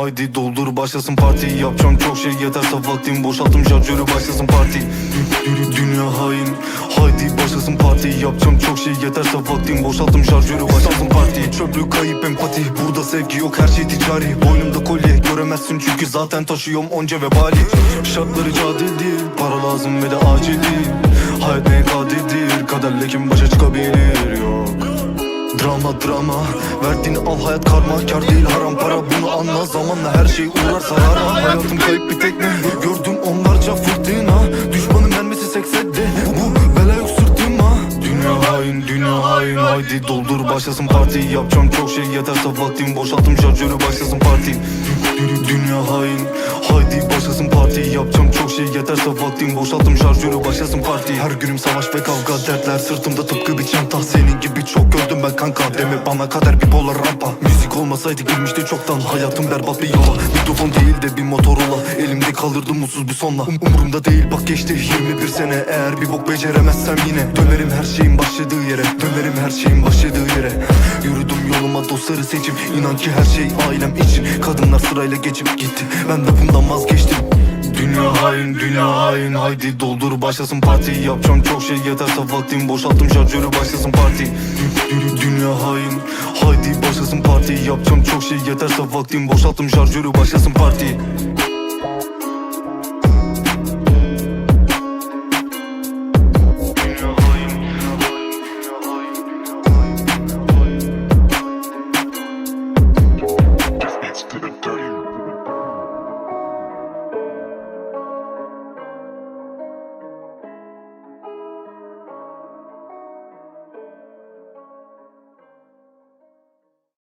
Haydi doldur başlasın parti. Yapacağım çok şey yeterse vaktim Boşalttım şarjörü başlasın parti. Dü- dü- Dünya hain Haydi başlasın parti. Yapacağım çok şey yeterse vaktim Boşalttım şarjörü başlasın parti. Çöplük kayıp empati Burada sevgi yok her şey ticari. Boynumda kolye göremezsin çünkü zaten taşıyorum onca vebali. Şartları cadil değil Para lazım ve de acil değil. Hayat neye kadirdir Kaderle kim başa çıkabilir Drama drama. Verdiğini al hayat karma Kar değil haram para. Bunu anla Zamanla her şey uğrar zarara Hayatım kayıp bir tekne. Gördüm onlarca fırtına. Düşmanın mermisi seksedde Bu bela yok sırtıma. Dünya hain dünya hain. Haydi doldur başlasın parti Yapacağım çok şey. Yeterse vaktim Boşalttım şarjörü başlasın parti. Dü- Dünya hain. Haydi başlasın parti Yapacağım çok şey. Yeterse vaktim Boşalttım şarjörü başlasın parti. Her günüm savaş ve kavga. Dertler sırtımda tıpkı bir çanta. Senin gördüm ben kanka Deme bana kader bir polar rampa Müzik olmasaydı girmişti çoktan Hayatım berbat bir yola. Mikrofon değil de bir Motorola Elimde kalırdı mutsuz bir sonla. Um- Umurumda değil bak geçti 21 sene. Eğer bir bok beceremezsem yine Dönerim her şeyin başladığı yere. Dönerim her şeyin başladığı yere. Yürüdüm yoluma dostları seçim İnan ki her şey ailem için. Kadınlar sırayla geçip gitti Ben de bundan vazgeçtim Dünya hain, dünya hain. Haydi doldur başlasın parti. Yapacağım çok şey yeterse vaktim Boşalttım şarjörü başlasın parti. Dü- Dünya hain. Haydi başlasın parti. Yapacağım çok şey yeterse vaktim Boşalttım şarjörü başlasın parti